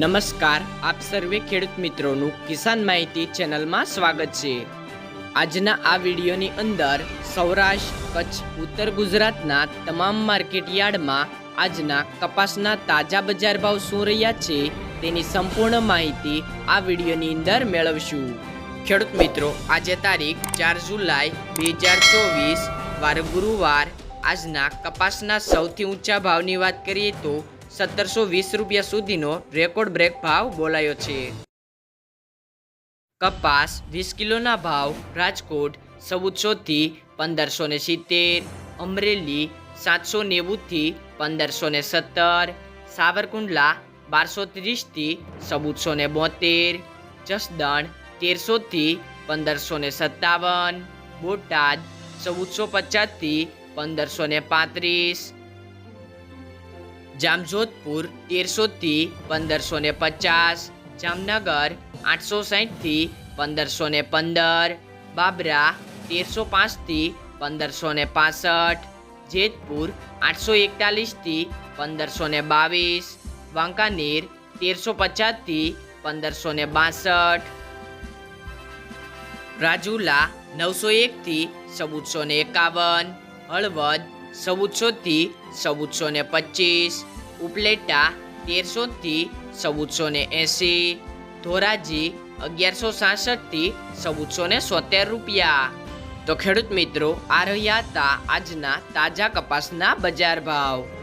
નમસ્કાર, આપ સર્વે ખેડૂત મિત્રોનું કિસાન માહિતી ચેનલમાં સ્વાગત છે. આજના આ વિડીયોની અંદર સૌરાષ્ટ્ર, કચ્છ, ઉત્તર ગુજરાતના તમામ માર્કેટ યાર્ડમાં આજના કપાસના તાજા બજાર ભાવ શું રહ્યા છે તેની સંપૂર્ણ માહિતી આ વિડીયોની અંદર મેળવશું. ખેડૂત મિત્રો, આજે તારીખ ચાર જુલાઈ બે હજાર ચોવીસ, વાર ગુરુવાર આજના કપાસના સૌથી ઊંચા ભાવની વાત કરીએ તો સત્તરસો વીસ રૂપિયા સુધીનો રેકોર્ડ બ્રેક ભાવ બોલાયો છે. કપાસ વીસ કિલોના ભાવ, રાજકોટ ચૌદસોથી પંદરસો ને સિત્તેર, અમરેલી સાતસો નેવુંથી પંદરસો ને સત્તર, સાવરકુંડલા બારસો ત્રીસથી ચૌદસો ને બોતેર, જસદણ તેરસોથી પંદરસો ને સત્તાવન, બોટાદ ચૌદસો પચાસથી પંદરસો ને પાંત્રીસ જામજોધપુર તેરસોથી પંદરસો ને પચાસ, જામનગર આઠસો સાહીઠથી પંદરસો ને પંદર, બાબરા તેરસો પાંચથી પંદરસો ને પાસઠ, જેતપુર આઠસો એકતાલીસથી પંદરસો ને બાવીસ, વાંકાનેર તેરસો પચાસથી પંદરસો ને બાસઠ. રાજુલા નવસો એકથી ચૌદસો ને એકાવન. હળવદ ચૌદસોથી ચૌદસો ને પચીસ, ઉપલેટા તેરસોથી ચૌદસો ને એંસી, ધોરાજી અગિયારસો સાસઠથી ચૌદસો ને સોતેર રૂપિયા. તો ખેડૂત મિત્રો, આ રહ્યા હતા આજના તાજા કપાસના બજાર ભાવ.